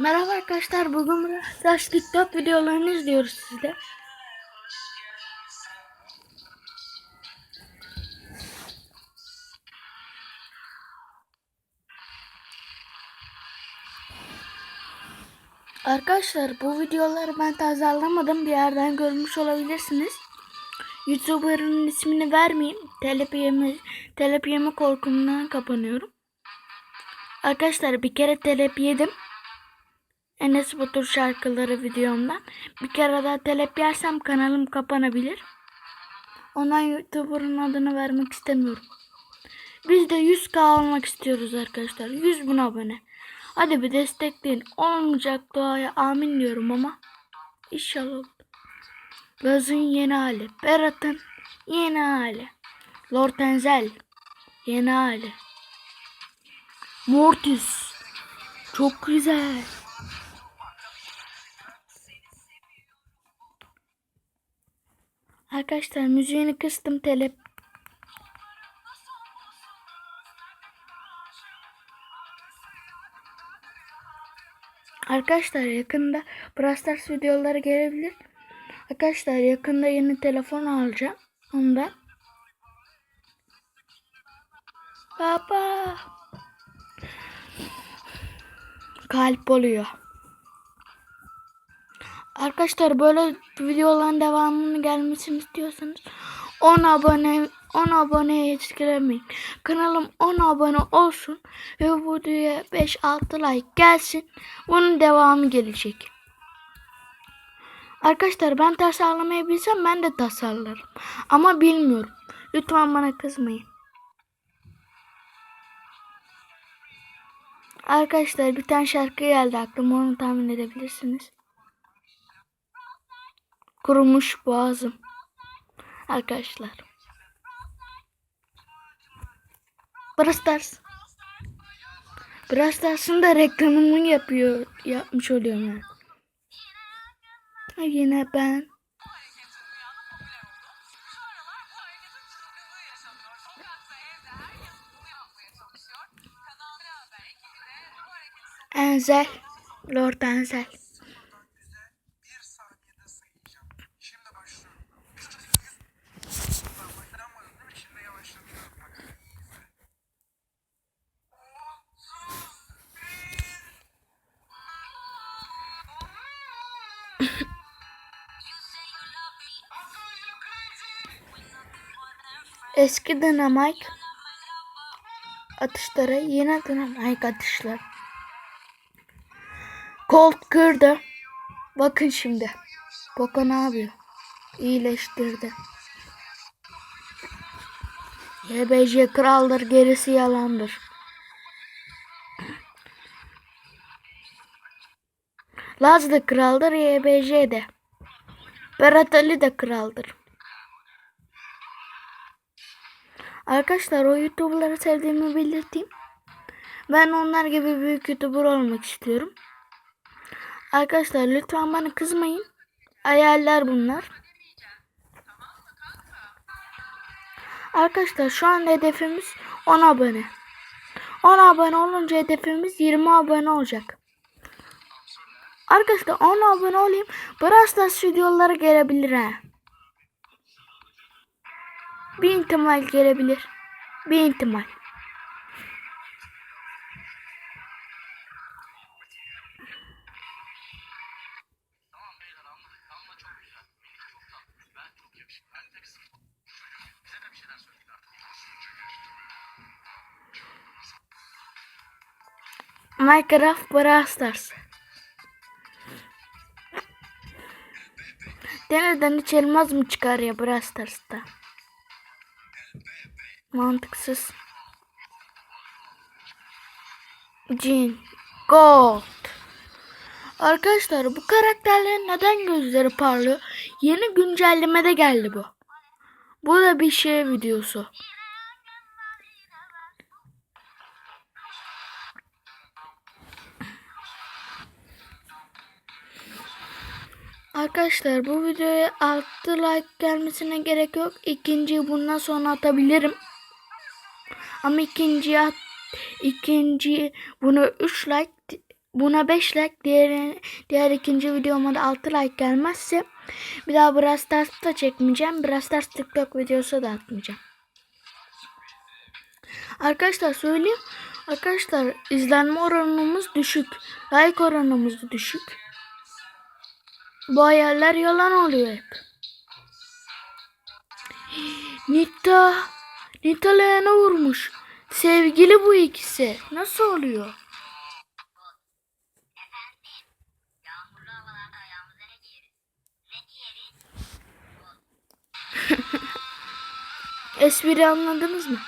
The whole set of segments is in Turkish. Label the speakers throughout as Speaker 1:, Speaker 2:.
Speaker 1: Merhaba arkadaşlar bugün Flash TikTok videolarını izliyoruz sizde. Arkadaşlar bu videoları ben tasarlamadım bir yerden görmüş olabilirsiniz. YouTuber'ın ismini vermeyeyim. Telep yeme, telep korkumdan kapanıyorum. Arkadaşlar bir kere telep yedim. Enes Batur şarkıları videomdan. Bir kere daha telep yersem kanalım kapanabilir. Ondan YouTuber'ın adını vermek istemiyorum. Biz de 100k almak istiyoruz arkadaşlar. 100 bin abone. Hadi bir destekleyin. Olmayacak duaya amin diyorum ama. İnşallah. Laz'ın yeni hali. Berat'ın yeni hali. Lord Enzel yeni hali. Mortis. Çok güzel. Arkadaşlar müziğini kıstım telep. Arkadaşlar yakında Brawl videoları gelebilir. Arkadaşlar yakında yeni telefon alacağım. Onda. Baba. Kalp oluyor. Arkadaşlar böyle videoların devamını gelmesini istiyorsanız 10 abone 10 aboneye etkilemeyin. Kanalım 10 abone olsun ve bu videoya 5-6 like gelsin. Bunun devamı gelecek. Arkadaşlar ben tasarlamayı bilsem ben de tasarlarım. Ama bilmiyorum. Lütfen bana kızmayın. Arkadaşlar bir tane şarkı geldi aklıma onu tahmin edebilirsiniz. Kurumuş boğazım. Arkadaşlar. Brawl Stars. Brawl Stars'ın da reklamını yapıyor, yapmış oluyorum yani. Ha, Yine ben. Enzel. Lord Enzel. Eski Dynamite atışları yine Dynamite atışları. Colt kırdı. Bakın şimdi. Poco ne yapıyor? İyileştirdi. YBC kraldır gerisi yalandır. Laz da kraldır YBC de. Berat Ali de kraldır. Arkadaşlar o YouTuber'ları sevdiğimi belirteyim. Ben onlar gibi büyük YouTuber olmak istiyorum. Arkadaşlar lütfen bana kızmayın. Hayaller bunlar. Arkadaşlar şu an hedefimiz 10 abone. 10 abone olunca hedefimiz 20 abone olacak. Arkadaşlar 10 abone olayım. Brawl Stars videoları gelebilir ha. Bir ihtimal gelebilir. Bir ihtimal. Minecraft Brawl Stars. Denizden hiç elmas mı çıkar ya Brawl Stars'ta? Mantıksız. Jin. Gold. Arkadaşlar bu karakterlerin neden gözleri parlıyor? Yeni güncellemede geldi bu. Bu da bir şey videosu. Arkadaşlar bu videoya 6 like gelmesine gerek yok. İkinciyi bundan sonra atabilirim. Ama ikinciyi at, ikinci bunu 3 like buna 5 like, diğer, diğer ikinci videoma da 6 like gelmezse bir daha Brawl Stars da çekmeyeceğim. Brawl Stars TikTok videosu da atmayacağım. Arkadaşlar söyleyeyim. Arkadaşlar izlenme oranımız düşük. Like oranımız düşük. Bu hayaller yalan oluyor hep. Nita. Nita Leon'a vurmuş. Sevgili bu ikisi. Nasıl oluyor? Espri anladınız mı?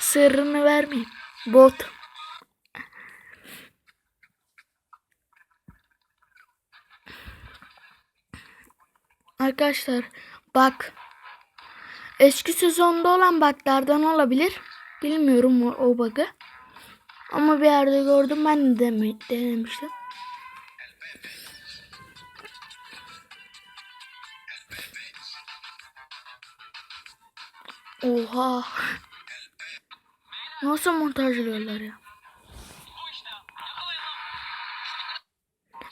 Speaker 1: Sırrını vermeyeyim. Bot. Arkadaşlar bak. Eski sezonda olan bug'lardan olabilir. Bilmiyorum o, o bug'ı. Ama bir yerde gördüm ben de denemiştim. Oha. Nasıl montajlıyorlar ya?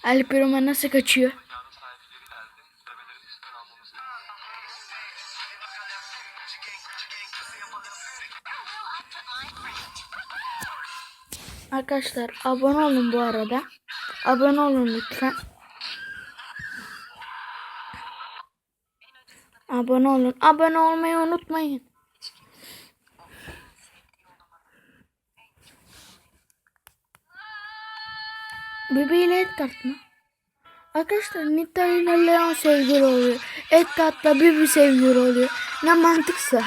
Speaker 1: El Primo nasıl kaçıyor? Arkadaşlar abone olun bu arada. Abone olun lütfen. Abone olun. Abone olmayı unutmayın. Bebeğiyle et mı? Arkadaşlar Nita ile Leon sevgili oluyor. Edgar'la Bibi sevgili oluyor. Ne mantıksa.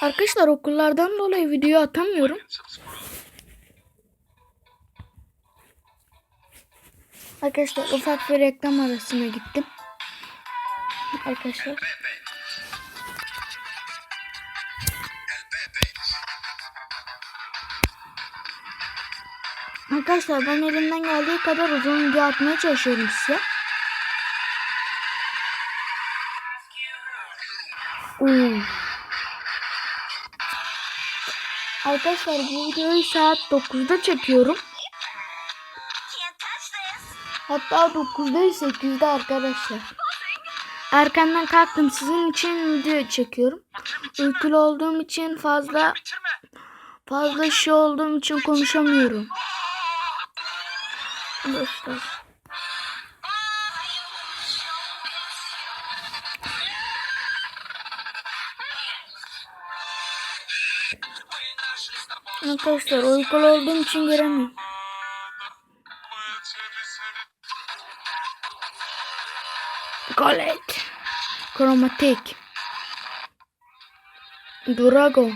Speaker 1: Arkadaşlar okullardan dolayı video atamıyorum. Arkadaşlar ufak bir reklam arasına gittim. Arkadaşlar. Arkadaşlar ben elimden geldiği kadar uzun video atmaya çalışıyorum size. Oo. Arkadaşlar bu videoyu saat 9'da çekiyorum. Hatta 9'da 8'de arkadaşlar. Erkenden kalktım sizin için video çekiyorum. Uykulu olduğum için fazla fazla şey olduğum için konuşamıyorum. Arkadaşlar. Arkadaşlar uykulu olduğum için göremiyorum. Colette. Chromatic. Durago.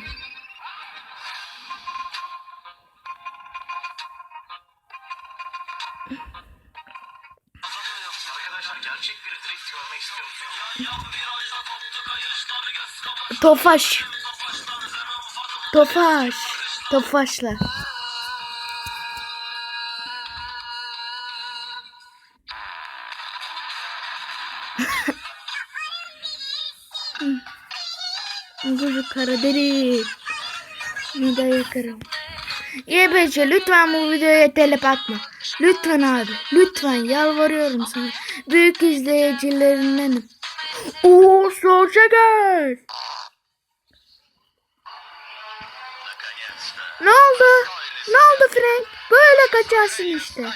Speaker 2: Arkadaşlar gerçek bir drift görmek istiyorum.
Speaker 1: Tofaş. Tofaş. Tofaşlar. Çocuk kara deri. Ne de yakarım. YBC lütfen bu videoya telep atma. Lütfen abi. Lütfen yalvarıyorum sana. Büyük izleyicilerindenim. Oo Solca gel. Ne oldu? Ne oldu Frank? Böyle kaçarsın işte.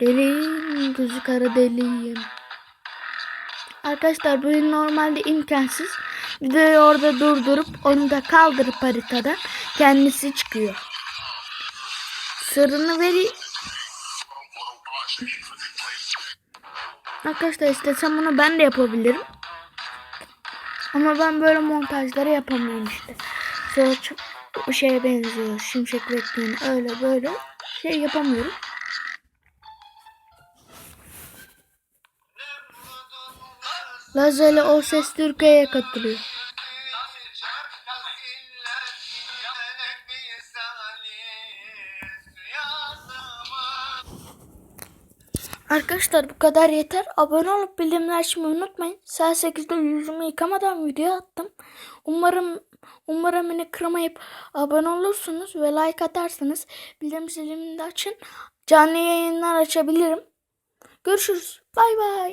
Speaker 1: Deliyim, gözü kara deliyim. Arkadaşlar bu normalde imkansız. Videoyu orada durdurup onu da kaldırıp haritadan kendisi çıkıyor. Sırrını veri... Arkadaşlar istesem bunu ben de yapabilirim. Ama ben böyle montajları yapamıyorum işte. Sonra çok bu şeye benziyor. Şimşek bekleyin öyle böyle şey yapamıyorum. Lazer'le o ses Türkiye'ye katılıyor. Arkadaşlar bu kadar yeter. Abone olup bildirimleri açmayı unutmayın. Saat 8'de yüzümü yıkamadan video attım. Umarım Umarım beni kırmayıp abone olursunuz ve like atarsınız. Bildirim zilini de açın. Canlı yayınlar açabilirim. Görüşürüz. Bay bay.